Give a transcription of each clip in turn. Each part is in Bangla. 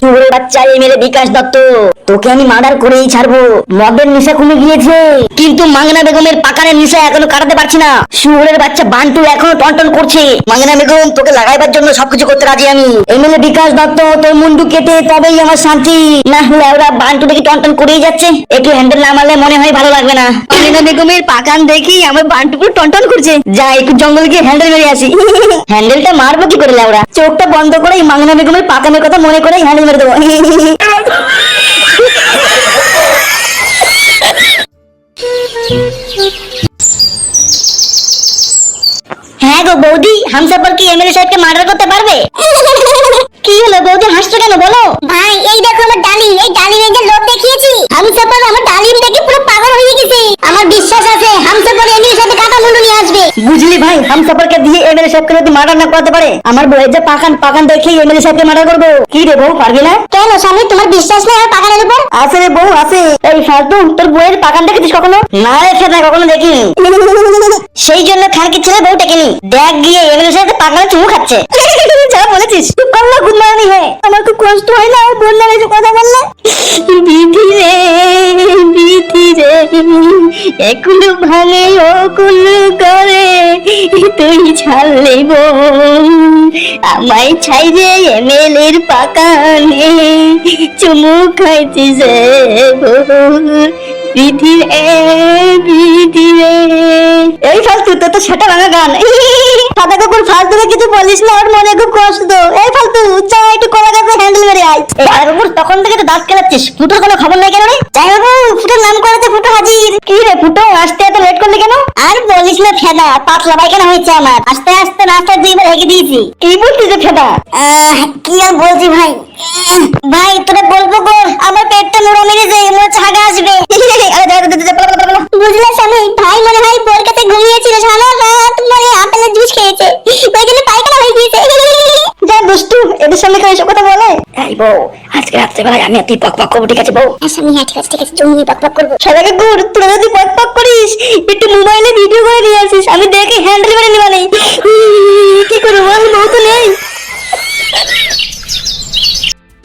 চুরের বাচ্চা এখনও টনটন মাংনা মুন্ডু কেটে তবেই আমার শান্তি। না হলে ওরা বান্টু দেখি করেই যাচ্ছে। একটু হ্যান্ডেল না মারলে মনে হয় ভালো লাগবে না। মাংনা বেগমের পাকান দেখি আমার বান্টু পুরো টনটন করছে। যা, একটু জঙ্গল গিয়ে হ্যান্ডেল মেরে আসি। হ্যান্ডেলটা মারবো কি করে লাউরা চোখটা বন্ধ করে এই মাংনা বেগমের পাকানের কথা মনে করে হ্যান্ডেল মেরে দেবো হ্যাঁ গো বৌদি হামসাফর কি এমএলএ সাহেবকে মার্ডার করতে পারবে কি হলো বৌদি হাসছো কেন বলো ভাই এই দেখো আমার ডালিম এই ডালিমের যে লোভ দেখিয়েছি হামসাফার আমার ডালিম দেখে পুরো পাগল হয়ে গেছে আমার বিশ্বাস আছে হামসাফার এমনির সাথে কাটা মুন্ডু নিয়ে আসবে। বুঝলি ভাই হামসাফরকে দিয়ে এমএলএ সাহেবকে যদি মার্ডার না করতে পারে আমার বউয়ের যে পাকান পাকান দেখেই এমএলএ সাহেবকে মার্ডার করব। কি রে বউ পারবি না? কেন স্বামী তোমার বিশ্বাস নেই আমার পাকানের উপর? আছে রে বউ আছে। এই ফালতু তোর বউয়ের পাকান দেখেছিস কখনো? না রে সেটা কখনো দেখিনি। সেই জন্য খানকি ছেলে বউ ডেকেনি। দেখ গিয়ে এমএলএ সাহেব পাকানে চুমু খাচ্ছে। যা বলেছিস। তুই না গুড মর্নিং হে আমার খুব কষ্ট হয় না না এসে কথা বললে। রে রে। একুলো ভাঙে ওকুলো করে তুই ছাড়লে বোন আমায় ছাই যে এমএলএর পাকানে। চুমু খাইছি যে বোন বিধি রে বিধি রে এই ফালতু তো সেটা ভাঙা গান। সাদা কুকুর ফালতু কিছু বলিস না, ওর মনে খুব কষ্ট। এই ফালতু যা একটু কলা গাছে হ্যান্ডেল মেরে আয়। এই কুকুর তখন থেকে তো দাঁত কেলাচ্ছিস, ফুটোর কোনো খবর নাই কেন রে? যাই বাবু ফুটোর নাম করেছে ফুটো হাজির। কি রে ফুটো, আসতে এত লেট করলি কেন? আর বলিস না, ফেদা, পাতলা পায়খানা হয়েছে আমার। আস্তে আস্তে নাস্তা দুইবার রেখে দিয়েছি। কি বলছিস রে ফেদা? কি আর বলছি ভাই? ভাই, তোরা বলব গো আমার পেটটা মুড়ো মেরেছে মনে হচ্ছে হাগা আসবে আরে দাঁড়া, দাঁড়া, দাঁড়া, দাঁড়া, দাঁড়া, দাঁড়া। বুঝলে স্বামী ভাই মনে হয় বোর কাছে ঘুমিয়েছিল সারা রাত মানে আপেলের জুস খেয়েছে ওই জন্য পায়খানা হয়ে গিয়েছে যা দুষ্টু এদের সামনে কেউ এসব কথা বলে এই বউ আজকে রাত্রেবেলায় আমি তুই পক পক করব ঠিক আছে বউ? আচ্ছা হ্যাঁ ঠিক আছে ঠিক আছে তুমি পক পক করব। সবাইকে তোরা যদি পক পক করিস একটু মোবাইলে ভিডিও করে নিয়ে আসিস আমি দেখে হ্যান্ডেল মেরে নিবা নেই কি করব বল বউ তো নেই।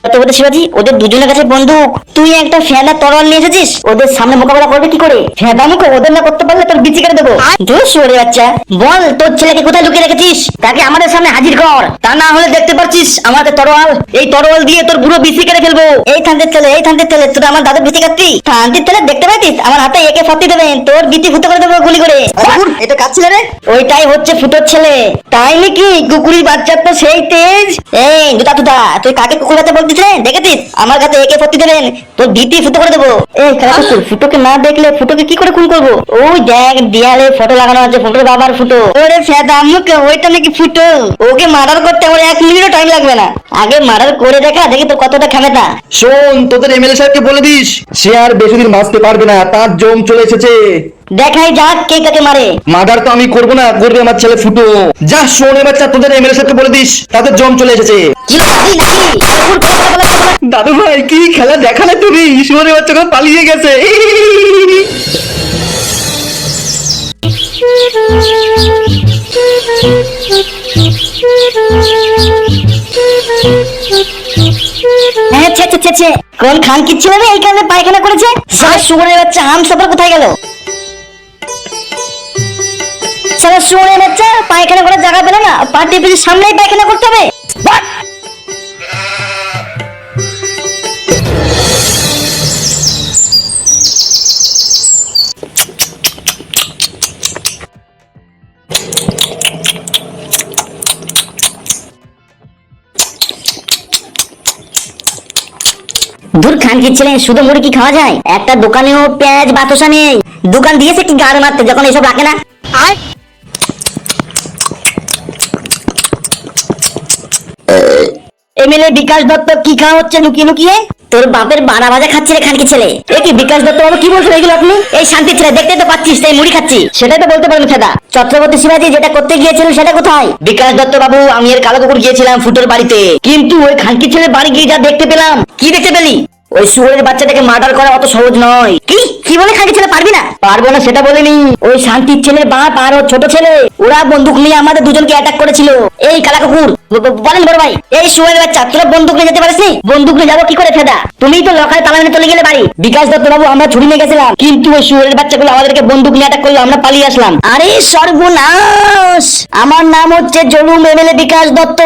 ছত্রপতি শিবাজি ওদের দুজনের কাছে বন্দুক। তুই একটা ফেদা তরোয়াল নিয়ে এসেছিস? ওদের সামনে মোকাবেলা করবে কি করে? ফেদা মুখে ওদের না করতে পারলে তোর বিচি কেটে দেবো। শুয়ে বাচ্চা। বল তোর ছেলেকে কোথায় লুকিয়ে রেখেছিস? তাকে আমাদের সামনে হাজির কর। তা না হলে দেখতে পাচ্ছিস আমাদের তরোয়াল। এই তরোয়াল দিয়ে তোর পুরো বিচি কেটে ফেলব। এই থানতে ছেলে এই থানতে ছেলে তোর আমার দাদুর বিচি কাটতি? থানতির ছেলে দেখতে পাইতিস? আমার হাতে একে ফর্তি দেবেন তোর বিচি ফুটো করে দেবো গুলি করে। এটা কাজ ছেলে রে? ওইটাই হচ্ছে ফুটোর ছেলে। তাই নাকি কুকুরির বাচ্চার তো সেই তেজ? এই দুটা দুটা তুই কাকে কুকুর বাচ্চা বলতিস রে? দেখেছিস? আমার কাছে একে ফর্তি দেবেন তোর ভিটি ফুটো করে দেবো। এই কুকুর ফুটোকে না দেখলে ফুটোকে কি করে খুন করব? ওই দেখ দেয়ালে ফটো লাগানো আছে ফুটোর বাবার ফুটো। ওরে ফেদা মুখে ওইটা নাকি ফুটো? ওকে মার্ডার করতে আমার এক মিনিটও টাইম লাগবে না। আগে মার্ডার করে দেখা দেখি তোর কতটা ক্ষমতা। শোন তোদের এমএলএ সাহেবকে বলে দিস সে আর বেশি দিন বাঁচতে পারবে না তার জম চলে এসেছে। দেখাই যাক কে কাকে মারে। মার্ডার তো আমি করব না করবে আমার ছেলে ফুটো। যা শোন এবার বাচ্চা তোদের এমএলএ সাহেবকে বলে দিস তাদের জম চলে এসেছে। দাদু ভাই কি খেলা দেখালে তুমি? ঈশ্বরের বাচ্চা পালিয়ে গেছে? হ্যাঁ কোন খান কি ছিল রে এই কারণে পায়খানা করেছে। সারা সুগরের বাচ্চা আম সফর কোথায় গেল? সারা সুগরের বাচ্চা পায়খানা করার জায়গা পেলে না পার্টি পিছিয়ে সামনেই পায়খানা করতে হবে। দূর খান কি ছিলেন? শুধু মুড়ি কি খাওয়া যায়? একটা দোকানেও পেঁয়াজ, বাতসা নেই। দোকান দিয়েছে কি গাড় মারতে, যখন এসব রাখে না? এমএলএ বিকাশ দত্ত কি খাওয়া হচ্ছে লুকিয়ে লুকিয়ে? তোর বাপের বাড়া ভাজা খাচ্ছি রে খানকি ছেলে। এ কি বিকাশ দত্ত বাবু কি বলছেন এগুলো আপনি? এই শান্তি ছেলে দেখতে তো পাচ্ছিস, তাই মুড়ি খাচ্ছি। সেটাই তো বলতে পারেন ফেদা ছত্রপতি শিবাজি যেটা করতে গিয়েছিলেন সেটা কোথায়? বিকাশ দত্ত বাবু, আমি এর কালো কুকুর গিয়েছিলাম ফুটোর বাড়িতে। কিন্তু ওই খানকি ছেলে বাড়ি গিয়ে যা দেখতে পেলাম, কি দেখতে পেলি? ওই শুয়োরের বাচ্চাটাকে মার্ডার করা অত সহজ নয়। কি? কি বলে খানকি ছেলে, পারবি না? পারব না, সেটা বলিনি। ওই শান্তির ছেলে বাপ আর ছোট ছেলে, ওরা বন্দুক নিয়ে আমাদের দুজনকে অ্যাটাক করেছিল। এই কালা কুকুর বলেন বড় ভাই, এই শুয়ের বাচ্চা, তোরা বন্দুক নিয়ে যেতে পারিস? বন্দুক নিয়ে যাব কি করে ফেদা? তুমি তো লকারে তালা মেরে চলে গেলে বাড়ি। বিকাশ দত্ত বাবু, আমরা ছুরি নিয়ে গেছিলাম। কিন্তু ওই শুয়ের বাচ্চাগুলো আমাদেরকে বন্দুক নিয়ে অ্যাটাক করল, আমরা পালিয়ে আসলাম। আরে সর্বনাশ! আমার নাম হচ্ছে জলুম এমএলএ বিকাশ দত্ত।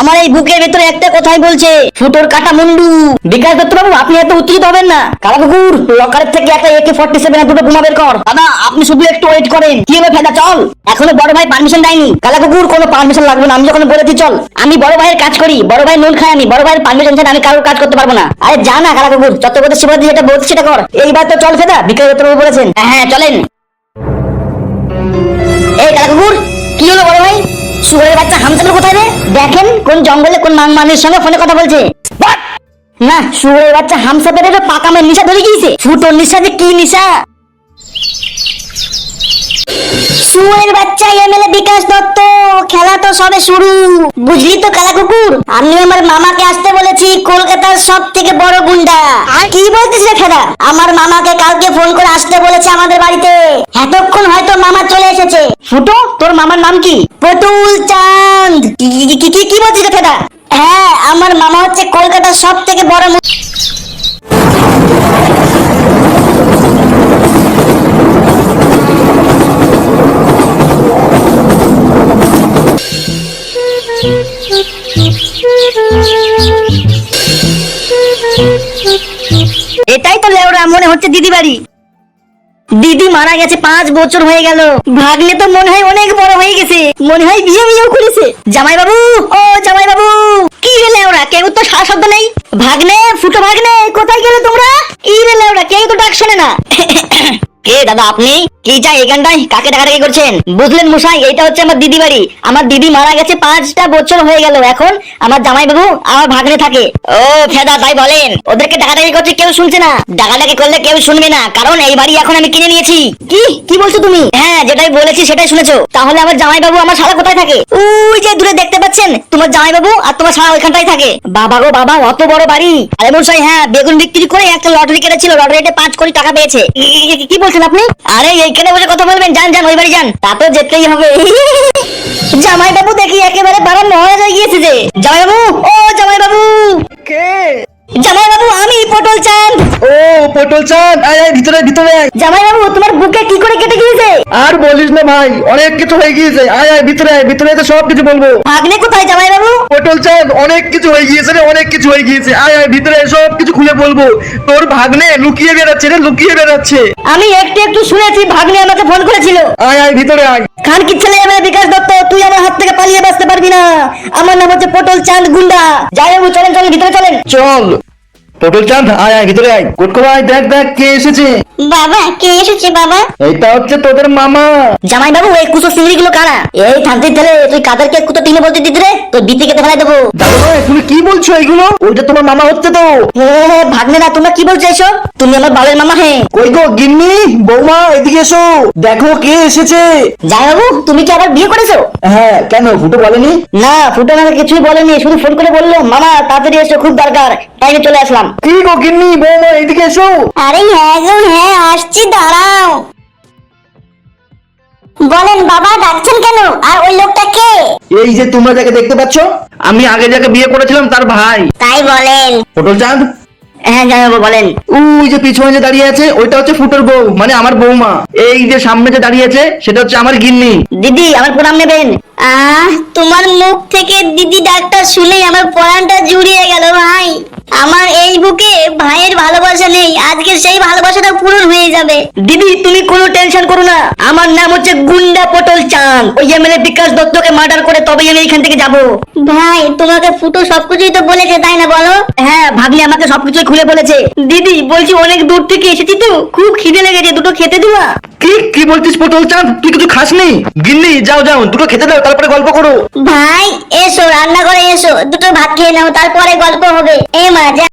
আমার এই বুকের ভেতরে একটা কথাই বলছে, ফুটোর কাটা মুন্ডু। বিকাশ দত্ত বাবু, আপনি এত উত্তেজিত হবেন না। কালা কুকুর, লকারের থেকে একটা একে ফর্টি সেভেন দুটো বোমা বের কর। দাদা, আপনি শুধু একটু ওয়েট করেন। কি হবে ফেদা, চল। এখনও বড় ভাই পারমিশন দেয়নি। কালা কুকুর, কোনো পারমিশন লাগবে না। আমি যখন বলেছি, চল, আমি বড় ভাইয়ের কাজ করি, বড় ভাই নুন খাই আমি, বড় ভাইয়ের পারমিশন ছাড়া আমি কারোর কাজ করতে পারব না। আরে যা না, কালা কুকুর চত্বপতি শিবাজি যেটা বলছি সেটা কর। এইবার তো চল ফেদা বিকাশ দত্ত বাবু বলেছেন। হ্যাঁ চলেন। এই কালা কুকুর, কি হলো বড় ভাই? শুয়ারের বাচ্চা হামসাগুলো কোথায় রে? দেখেন, কোন জঙ্গলে কোন মাং মানুষের সঙ্গে ফোনে কথা বলছে। না, শুয়ারের বাচ্চা হামসা পেটে পাকামের নিশা ধরে গিয়েছে। ফুটোর নিশা যে কি নিশা? শুয়ের বাচ্চা এমএলএ বিকাশ দত্ত। খেলা তো সবে শুরু। বুঝলি তো কালা কুকুর? আমি আমার মামাকে আসতে বলেছি কলকাতার সব থেকে বড় গুন্ডা। আর কি বলতিস রে ফেদা? আমার মামাকে কালকে ফোন করে আসতে বলেছে আমাদের বাড়িতে। এতক্ষণ হয়তো মামা চলে এসেছে। ফুটো তোর মামার নাম কি? পটুল চাঁদ। কি কি- বলছিস রে হ্যাঁ আমার মামা হচ্ছে কলকাতার সব থেকে বড় হচ্ছে দিদি বাড়ি দিদি মারা গেছে পাঁচ বছর হয়ে গেল। ভাগলে তো মনে হয় অনেক বড় হয়ে গেছে। মনে হয় বিয়ে বিয়েও করেছে। জামাই বাবু ও জামাই বাবু কি রে ওরা কেউ তো সারা শব্দ নেই। ভাগ্নে, ফুটো ভাগ্নে, কোথায় গেলে তোমরা? কি রে ওরা কেউ তো ডাক শোনে না। কে দাদা আপনি? কি চাই এখানটায় কাকে ডাকাডাকি করছেন? বুঝলেন মশাই এটা হচ্ছে আমার দিদি বাড়ি। আমার দিদি মারা গেছে পাঁচটা বছর হয়ে গেল এখন। আমার জামাই বাবু আমার ভাগ্নে থাকে। ও ফেদা তাই বলেন। ওদেরকে ডাকাডাকি করছে কেউ শুনছে না। ডাকাডাকি করলে কেউ শুনবে না। কারণ এই বাড়ি এখন আমি কিনে নিয়েছি। কি? কি বলছো তুমি? হ্যাঁ যেটাই বলেছি সেটাই শুনেছো। তাহলে আমার জামাই বাবু আমার শালা কোথায় থাকে? ওই যে দূরে দেখতে পাচ্ছেন তোমার জামাই বাবু আর তোমার শালা ওইখানটাই থাকে। বাবা গো বাবা অত বড় বাড়ি। আরে মশাই হ্যাঁ বেগুন বিক্রি করে একটা লটারি কেটেছিল লটারিতে পাঁচ কোটি টাকা পেয়েছে। কি- কি বলছেন আপনি? আরে এইখানে বসে কথা বলবেন। যান যান ওই বাড়ি যান। তা তো যেতেই হবে। জামাই বাবু দেখি একেবারে বাড়ার মহারাজ হয়ে গিয়েছে যে। জামাই বাবু ও জামাই বাবু কে? জামাই বাবু আমি পটল চাঁদ ও পটল চাঁদ আয় আয় ভিতরে ভিতরে। আয়। জামাই বাবু তোমার বুকে কি করে কেটে গিয়েছে? আর বলিস না ভাই অনেক কিছু হয়ে গিয়েছে। আয় আয় ভিতরে আয় ভিতরে তো সব কিছু বলব। ভাগ্নে কোথায় জামাই বাবু? পটল চাঁদ অনেক কিছু হয়ে গিয়েছে রে অনেক কিছু হয়ে গিয়েছে। আয় আয় ভিতরে আয়, সব কিছু খুলে বলব। তোর ভাগ্নে লুকিয়ে বেড়াচ্ছে রে লুকিয়ে বেড়াচ্ছে। আমি একটু একটু শুনেছি ভাগ্নে আমাকে ফোন করেছিল। আয় আয় ভিতরে আয়। খান কি ছেলে আমার বিকাশ দত্ত, তুই আমার হাত থেকে পালিয়ে বাঁচতে পারবি না। আমার নাম হচ্ছে পটল চাঁদ গুন্ডা। যাই বাবু চলেন চলেন, ভিতরে চলেন। চল। পটল চাঁদ আয় আয় ভিতরে আয়। কোটকো ভাই দেখ দেখ কে এসেছে? বাবা কে এসেছে বাবা? এইটা হচ্ছে তোদের মামা। জামাই বাবু এই কুচো চিংড়ি গুলো কারা? এই থানতে ছেলে তুই কাদেরকে কুতো টিনে বলতে দিদি রে? তোর বিতি কেটে ফেলাই দেবো। দাদা ভাই তুমি কি বলছো এগুলো? ওইটা তোমার মামা হচ্ছে তো। হে হে ভাগ্নে না তোমরা কি বলছো এসব? তুমি আমার বালের মামা হ্যাঁ কই গো গিন্নি বৌমা এদিকে এসো। দেখো কে এসেছে। জামাই বাবু তুমি কি আবার বিয়ে করেছ? হ্যাঁ কেন ফুটো বলেনি? না ফুটো আমাকে কিছুই বলেনি শুধু ফোন করে বলল মামা তাড়াতাড়ি এসো খুব দরকার। টাইমে চলে আসলাম। কি গো গিন্নি বৌমা এদিকে এসো। আরে হ্যাঁ গো হ্যাঁ আসছি দাঁড়াও। বলেন বাবা ডাকছেন কেন? আর ওই লোকটা কে? এই যে তোমরা যাকে দেখতে পাচ্ছ আমি আগে যাকে বিয়ে করেছিলাম তার ভাই। তাই বলেন। পটল চাঁদ হ্যাঁ জামাই বলেন। ওই যে পিছনে যে দাঁড়িয়ে আছে ওইটা হচ্ছে ফুটোর বউ মানে আমার বৌমা। এই যে সামনে যে দাঁড়িয়ে আছে সেটা হচ্ছে আমার গিন্নি। দিদি আমার প্রণাম নেবেন। আহ তোমার মুখ থেকে দিদি ডাক্তার শুনেই আমার পরানটা জুড়িয়ে গেল ভাই। আমার এই বুকে ভাইয়ের ভালোবাসা নেই। আজকে সেই ভালোবাসাটা পূরণ হয়ে যাবে। দিদি তুমি কোনো টেনশন করো না। আমার নাম হচ্ছে গুন্ডা পটল চাঁদ। ওই এমএলএ বিকাশ দত্তকে মার্ডার করে তবেই আমি এখান থেকে যাব। ভাই তোমাকে ফুটো সবকিছুই তো বলেছে তাই না বলো? হ্যাঁ ভাগ্নি আমাকে সবকিছুই খুলে বলেছে। দিদি বলছি অনেক দূর থেকে এসেছি তো। খুব খিদে লেগেছে দুটো খেতে দিবা কি কি বলছিস পটল চাঁদ? তুই কিছু খাসনি? গিন্নি যাও যাও দুটো খেতে দাও তারপরে গল্প করো। ভাই এসো রান্না করে এসো দুটো ভাত খেয়ে নাও তারপরে গল্প হবে। এ মা যা